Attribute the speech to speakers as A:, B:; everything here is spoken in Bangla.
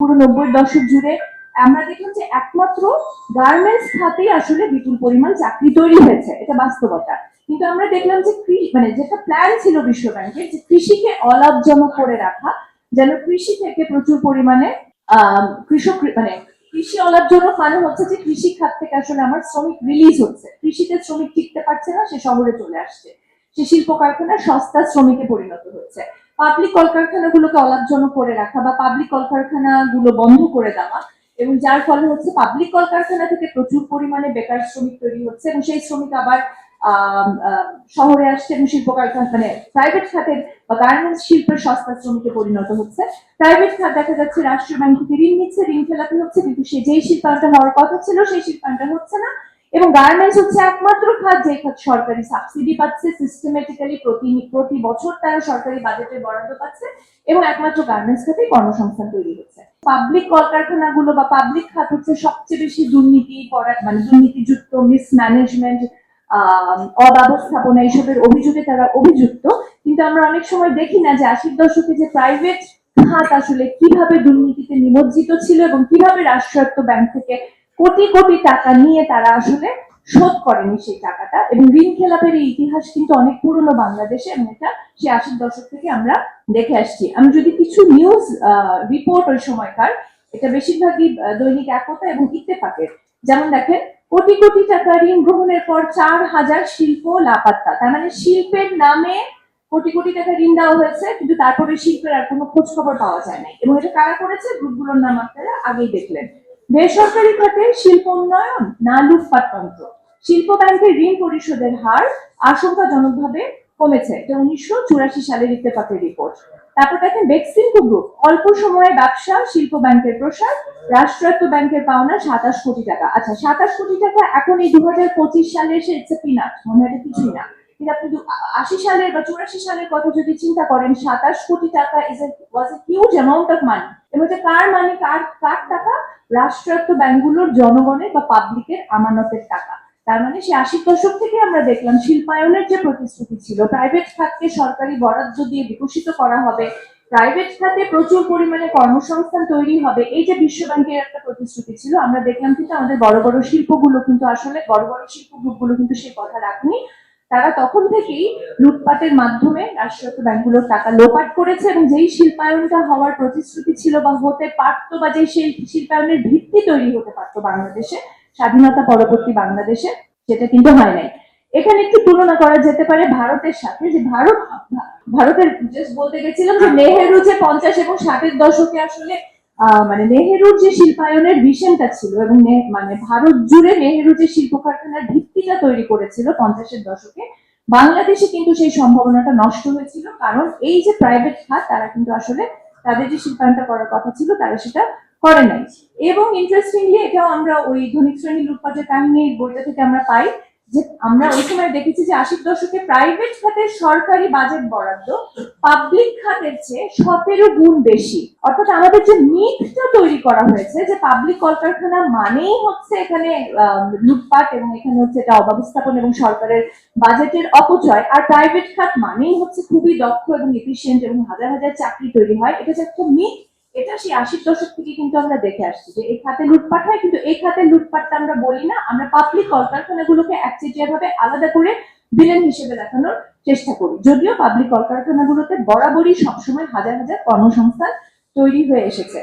A: পুরো নব্বই দশক জুড়ে আমরা দেখলাম যে একমাত্র গার্মেন্টস খাতেই আসলে বিপুল পরিমাণ চাকরি তৈরি হয়েছে, এটা বাস্তবতা। কিন্তু আমরা দেখলাম যে মানে যেটা প্ল্যান ছিল বিশ্ব ব্যাংকের যে কৃষিকে অলাভজনক করে রাখা, যেন কৃষি থেকে প্রচুর পরিমাণে কৃষক মানে কৃষি অলাভজনক মানে হচ্ছে যে কৃষি খাত থেকে আসলে আমার শ্রমিক রিলিজ হচ্ছে। কৃষিতে শ্রমিক টিকতে পারছে না, সে শহরে চলে আসছে। সে শিল্প কারখানা সস্তা শ্রমিকে পরিণত হচ্ছে। পাবলিক কলকারখানাগুলোকে অলাভজনক করে রাখা বা পাবলিক কলকারখানাগুলো বন্ধ করে দেওয়া এবং যার ফলে হচ্ছে পাবলিক কলকারখানা থেকে প্রচুর পরিমাণে বেকার শ্রমিক তৈরি হচ্ছে এবং সেই শ্রমিক আবার শহরে আসছে এবং শিল্প কারখানা মানে প্রাইভেট খাতের বা গার্মেন্টস শিল্পের সস্তা শ্রমিকে পরিণত হচ্ছে। প্রাইভেট খাত দেখা যাচ্ছে রাষ্ট্রীয় ব্যাংক থেকে ঋণ নিচ্ছে, ঋণ খেলাপি হচ্ছে, কিন্তু সে যেই শিল্পায়নটা হওয়ার কথা ছিল, সেই শিল্পায়নটা হচ্ছে না। এবং গার্মেন্টস হচ্ছে একমাত্র খাত, যে খাত সরকারি সাবসিডি পাচ্ছে সিস্টেমেটিক্যালি প্রতি প্রতি বছর তারা সরকারি বাজেটে বরাদ্দ পাচ্ছে এবং একমাত্র গার্মেন্টস খাতে কর্মসংস্থান তৈরি হচ্ছে। পাবলিক কলকারখানাগুলো বা পাবলিক খাত হচ্ছে সবচেয়ে বেশি দুর্নীতি করা মানে দুর্নীতিযুক্ত মিসম্যানেজমেন্ট অব্যবস্থাপনা এইসবের অভিযোগে তারা অভিযুক্ত। কিন্তু আমরা অনেক সময় দেখি না যে আশির দশকে যে প্রাইভেট খাত আসলে কীভাবে দুর্নীতিতে নিমজ্জিত ছিল এবং কীভাবে রাষ্ট্রায়ত্ত ব্যাংক থেকে কোটি কোটি টাকা নিয়ে তারা আসলে শোধ করেনি সেই টাকাটা। এবং ঋণ খেলাপের এই ইতিহাস কিন্তু অনেক পুরনো বাংলাদেশে, এবং এটা সে আশির দশক থেকে আমরা দেখে আসছি। আমি যদি কিছু নিউজ রিপোর্ট ওই সময়কার, এটা বেশিরভাগই দৈনিক একতা এবং ইত্তেফাকের। যেমন দেখেন, কোটি কোটি টাকা ঋণ গ্রহণের পর চার হাজার শিল্প লাপাত্তা। তার মানে শিল্পের নামে কোটি কোটি টাকা ঋণ দেওয়া হয়েছে, কিন্তু তারপরে শিল্পের আর কোনো খোঁজ খবর পাওয়া যায় না এবং এটা কারা করেছে? গ্রুপগুলোর নাম আপনারা আগেই দেখলেন। বেসরকারি খাতে শিল্প উন্নয়ন না লুটপাট তন্ত্র। শিল্প ব্যাংকের ঋণ পরিশোধের হার আশঙ্কাজনকভাবে কমেছে। এটা উনিশশো চুরাশি সালের ইত্তেফাকের রিপোর্ট তারপর দেখেন বেক্সিমকো গ্রুপ অল্প সময়ে ব্যবসা, শিল্প ব্যাংকের প্রসার, রাষ্ট্রায়ত্ত ব্যাংকের পাওনা সাতাশ কোটি টাকা। আচ্ছা সাতাশ কোটি টাকা এখন এই দু হাজার পঁচিশ সালে এসে ইটস পিনাট মনে হয় কিছুই না। কিন্তু আপনি আশি সালের বা চুরাশি সালের কথা যদি চিন্তা করেন, সাতাশ কোটি টাকা is was a huge amount of money এবং এটা কার মানি কার কার টাকা? রাষ্ট্রায়ত্ত ব্যাংকগুলোর জনগণের বা পাবলিকের আমানতের টাকা। তার মানে সে আশির দশক থেকে আমরা দেখলাম শিল্পায়নের যে প্রতিশ্রুতি ছিল প্রাইভেট খাতকে সরকারি বরাদ্দ দিয়ে বিকশিত করা হবে প্রাইভেট খাতে প্রচুর পরিমাণে কর্মসংস্থান তৈরি হবে, এই যে বিশ্ব ব্যাংকের একটা প্রতিশ্রুতি ছিল, আমরা দেখলাম কিন্তু আমাদের বড় বড় শিল্পগুলো কিন্তু আসলে, বড় বড় শিল্প গ্রুপগুলো কিন্তু সেই কথা রাখেনি। তারা তখন থেকেই লুটপাটের মাধ্যমে রাষ্ট্রায়ত্ত ব্যাংকগুলোর টাকা লোপাট করেছে এবং যেই শিল্পায়নটা হওয়ার প্রতিশ্রুতি ছিল বা হতে পারতো বা যে শিল- শিল্পায়নের ভিত্তি তৈরি হতে পারতো বাংলাদেশে স্বাধীনতা পরবর্তী বাংলাদেশে সেটা কিন্তু হয় নাই। এখানে একটু তুলনা করা যেতে পারে ভারতের সাথে যে ভারত ভারতের জাস্ট বলতে গেছিলাম যে নেহেরু যে পঞ্চাশ এবং ষাটের দশকে আসলে মানে নেহেরুর যে শিল্পায়নের ভিশনটা ছিল এবং মানে ভারত জুড়ে নেহেরু যে শিল্প কারখানার ভিত্তিটা তৈরি করেছিল পঞ্চাশের দশকে, বাংলাদেশে কিন্তু সেই সম্ভাবনাটা নষ্ট হয়েছিল। কারণ এই যে প্রাইভেট খাত, তারা কিন্তু আসলে তাদের যে শিল্পায়নটা করার কথা ছিল, তারা সেটা করে নাই। এবং ইন্টারেস্টিংলি এটাও আমরা ওই ধনিক শ্রেণি লুটপাটের কাহিনী বইটা থেকে আমরা পাই যে আমরা ওই সময় দেখেছি যে আশির দশকে প্রাইভেট খাতের সরকারি বাজেট বরাদ্দ পাবলিক খাতের চেয়ে সতেরো গুণ বেশি। অর্থাৎ আমাদের যে মিথটা তৈরি করা হয়েছে, যে পাবলিক কলকারখানা মানেই হচ্ছে এখানে লুটপাট এবং এখানে হচ্ছে এটা অব্যবস্থাপন এবং সরকারের বাজেটের অপচয়। আর প্রাইভেট খাত মানেই হচ্ছে খুবই দক্ষ এবং এফিসিয়েন্ট এবং হাজার হাজার চাকরি তৈরি হয়। এটা যে একটা মিথ এটা সেই আশির দশক থেকে কিন্তু আমরা দেখে আসছি যে এই খাতে লুটপাট হয়, কিন্তু এই খাতে লুটপাটটা আমরা বলি না। আমরা পাবলিক কলকারখানাগুলোকে একচেটিয়াভাবে আলাদা করে বিলেন হিসেবে দেখানোর চেষ্টা করি। যদিও পাবলিক কলকারখানাগুলোতে বরাবরই সবসময় হাজার হাজার কর্মসংস্থান তৈরি হয়ে এসেছে।